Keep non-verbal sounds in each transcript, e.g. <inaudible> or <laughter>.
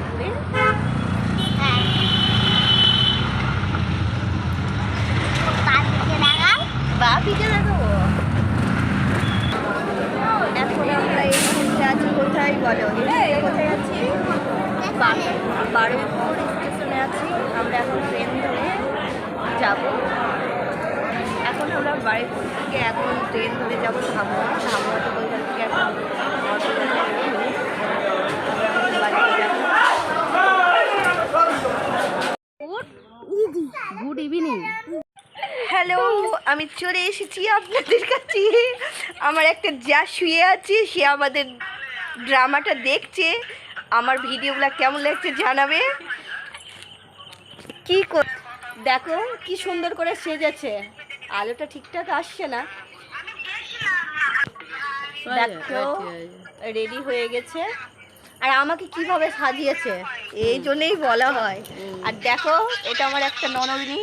পারবে বা পিঠে এখন আমরা এই মুহূর্তে আছি কোথায় বলো? কোথায় আছি? বারুইপুর স্টেশনে আছি। আমরা এখন ট্রেন ধরে যাব। এখন আমরা বারুইপুর থেকে এখন ট্রেন ধরে যাব ধামুয়া। ধামুয়া থেকে এখন গুড ইভিনিং হ্যালো আমি চলে এসেছি আপনাদের কাছে। আমার একটা যা শুয়ে আছে সে আমাদের ড্রামাটা দেখছে। আমার ভিডিওগুলো কেমন লাগছে জানাবে? কি কর দেখো কি সুন্দর করে সেজেছে। আলোটা ঠিকঠাক আসছে না। দেখো রেডি হয়ে গেছে। আর আমাকে কীভাবে সাজিয়েছে এই জন্যই বলা হয়। আর দেখো এটা আমার একটা ননদিনী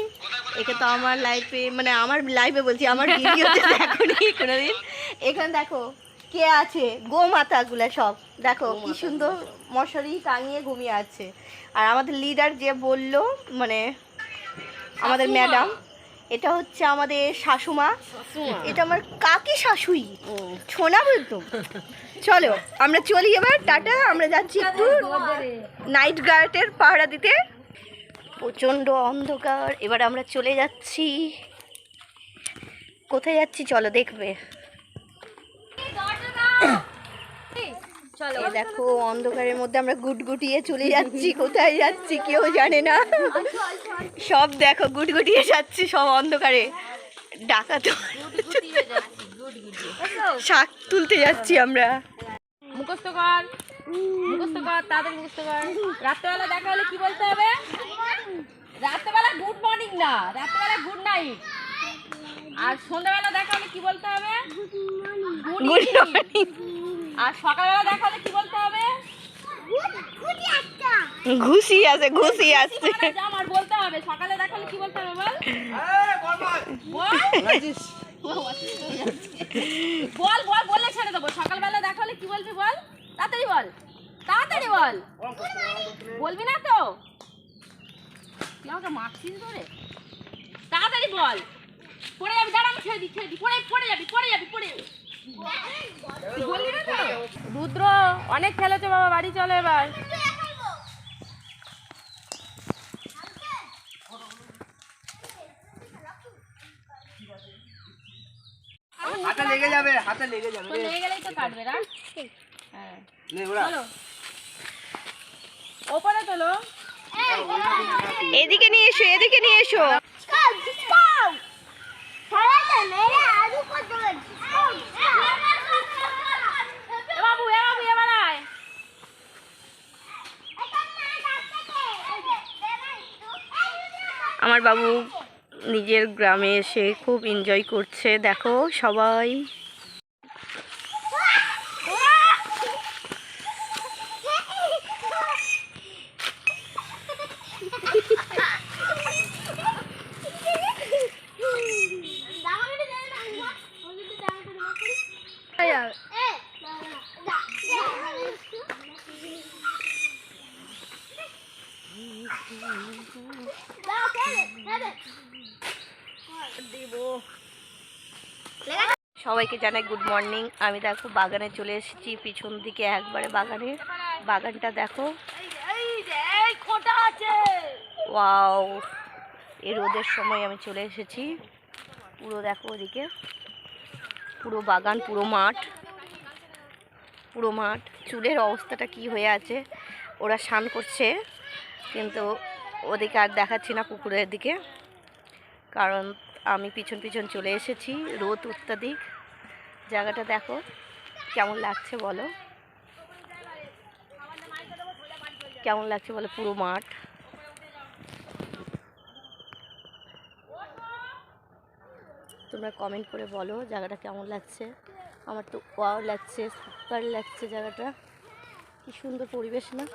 একে তো আমার লাইফে মানে আমার লাইফে বলছি আমার ভিডিওতে <laughs> দেখো নি কোনোদিন। এখানে দেখো কে আছে? গো মাতাগুলা সব। দেখো কি সুন্দর মশারি টাঙিয়ে ঘুমিয়ে আছে। আর আমাদের লিডার যে বলল মানে আমাদের ম্যাডাম এটা হচ্ছে আমাদের শাশুমা। এটা আমার কাকি শাশুই ছোনা বলতো চলো আমরা চলি এবার টাটা আমরা যাচ্ছি একটু নাইট গার্ডের পাহারা দিতে। প্রচণ্ড অন্ধকার এবার আমরা চলে যাচ্ছি। কোথায় যাচ্ছি চলো দেখবে। চলো দেখো অন্ধকারের মধ্যে আমরা গুটগুটিয়ে চলে যাচ্ছি। কোথায় যাচ্ছি কেউ জানে না। সব দেখো গুটগুটিয়ে যাচ্ছি সব অন্ধকারে। ডাকা তো শাক তুলতে যাচ্ছি আমরা। মুখস্থ কর। মুখস্থ কর তাড়াতাড়ি মুখস্থ কর। রাত্রেবেলা দেখা হলে কি বলতে হবে? রাত্রেবেলা গুড মর্নিং না রাত্রেবেলা গুড নাইট। আর সন্ধ্যাবেলা দেখা হলে কি বলতে হবে? Good good morning. আর সকালবেলা দেখা হলে কি বলতে হবে? ঘুষি আছে ঘুষি আসছে আমার বলতে হবে। সকালে দেখা হলে কি বলতে হবে বল। বল। বল বল বলে ছেড়ে দেবো। সকালবেলা দেখা হলে কি বলবি বল। তাড়াতাড়ি বল তাড়াতাড়ি বল। বলবি না তো। তুই আমাকে মারছিস ধরে? তাড়াতাড়ি বল। পড়ে যাবি দাঁড়া আমি ছেড়ে দিই ছেড়ে দিই। পড়ে পড়ে যাবি পড়ে যাবি পড়ে যাবি। রুদ্র অনেক খেলেছে বাবা বাড়ি চলে এবার। হাতে লেগে যাবে হাতে লেগে যাবে লেগে গেলেই তো কাটবে না? হ্যাঁ নে ওরা। ওপরে তোলো। এদিকে নিয়ে এসো এদিকে নিয়ে এসো এ বাবু এ বাবু এবার আয় আমার বাবু নিজের গ্রামে এসে খুব এনজয় করছে। দেখো সবাই। সবাইকে জানাই গুড মর্নিং আমি দেখো বাগানে চলে এসেছি, পিছন দিকে একবারে বাগানে। বাগানটা দেখো। ওয়াও এই রোদের সময় আমি চলে এসেছি। পুরো দেখো ওদিকে। পুরো বাগান, পুরো মাঠ। পুরো মাঠ। চুলের অবস্থাটা কি হয়ে আছে, ওরা স্নান করছে। কিন্তু ওদিকে আর দেখাচ্ছি না পুকুরের দিকে। কারণ আমি পিছন পিছন চলে এসেছি। রোদ অত্যাধিক। জায়গাটা দেখো, কেমন লাগছে বলো? কেমন লাগছে বলো পুরো মাঠ? তোমরা কমেন্ট করে বলো জায়গাটা কেমন লাগছে। আমার তো ওয়াও লাগছে সুপার লাগছে জায়গাটা। কি সুন্দর পরিবেশ না?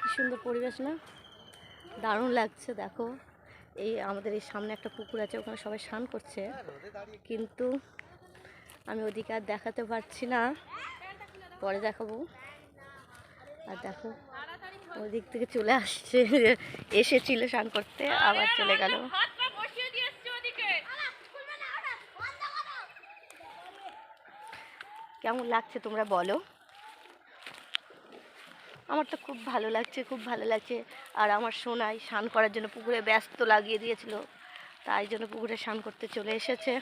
কি সুন্দর পরিবেশ না? দারুণ লাগছে, দেখো। এই আমাদের এই সামনে একটা পুকুর আছে, ওখানে সবাই স্নান করছে। কিন্তু আমি ওদিকে আর দেখাতে পারছি না। পরে দেখাবো। আর দেখো, ওদিক থেকে চলে আসছে, এসেছিল স্নান করতে, আবার চলে গেল। কেমন লাগছে তোমরা বলো? আমার তো খুব ভালো লাগছে, খুব ভালো লাগছে। আর আমার সোনাই স্নান করার জন্য পুকুরে ব্যস্ত লাগিয়ে দিয়েছিল। তাই জন্য পুকুরে স্নান করতে চলে এসেছে।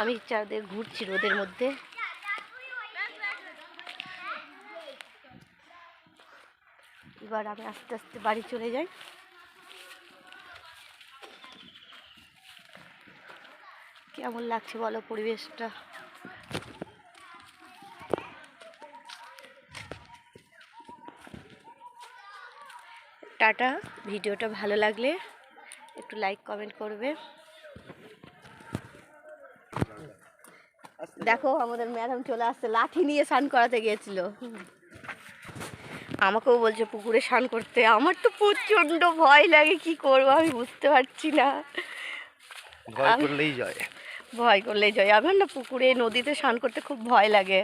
আমি চারদিকে ঘুরছি রোদের মধ্যে। এবার আমি আস্তে আস্তে বাড়ি চলে যাই। কেমন লাগছে বলো পরিবেশটা? টাটা। ভিডিওটা ভালো লাগলে একটু লাইক কমেন্ট করবে। দেখো আমাদের ম্যাডাম চলে আসছে লাঠি নিয়ে স্নান করাতে গিয়েছিল। আমাকেও বলছে পুকুরে স্নান করতে। আমার তো প্রচণ্ড ভয় লাগে কি করব আমি বুঝতে পারছি না। ভয় করলেই জয়। ভয় করলেই জয়। আমার না পুকুরে নদীতে স্নান করতে খুব ভয় লাগে।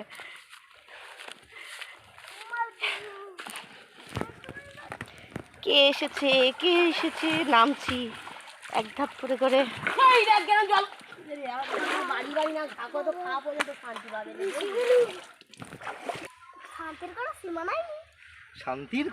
কে এসেছে কে এসেছে? নামছি। এক ধাপ করে করে। এই দেখ কেন জল বাড়ি বাড়ি না থাকো তো খাওয়া পর্যন্ত শান্তি পাবে শান্তির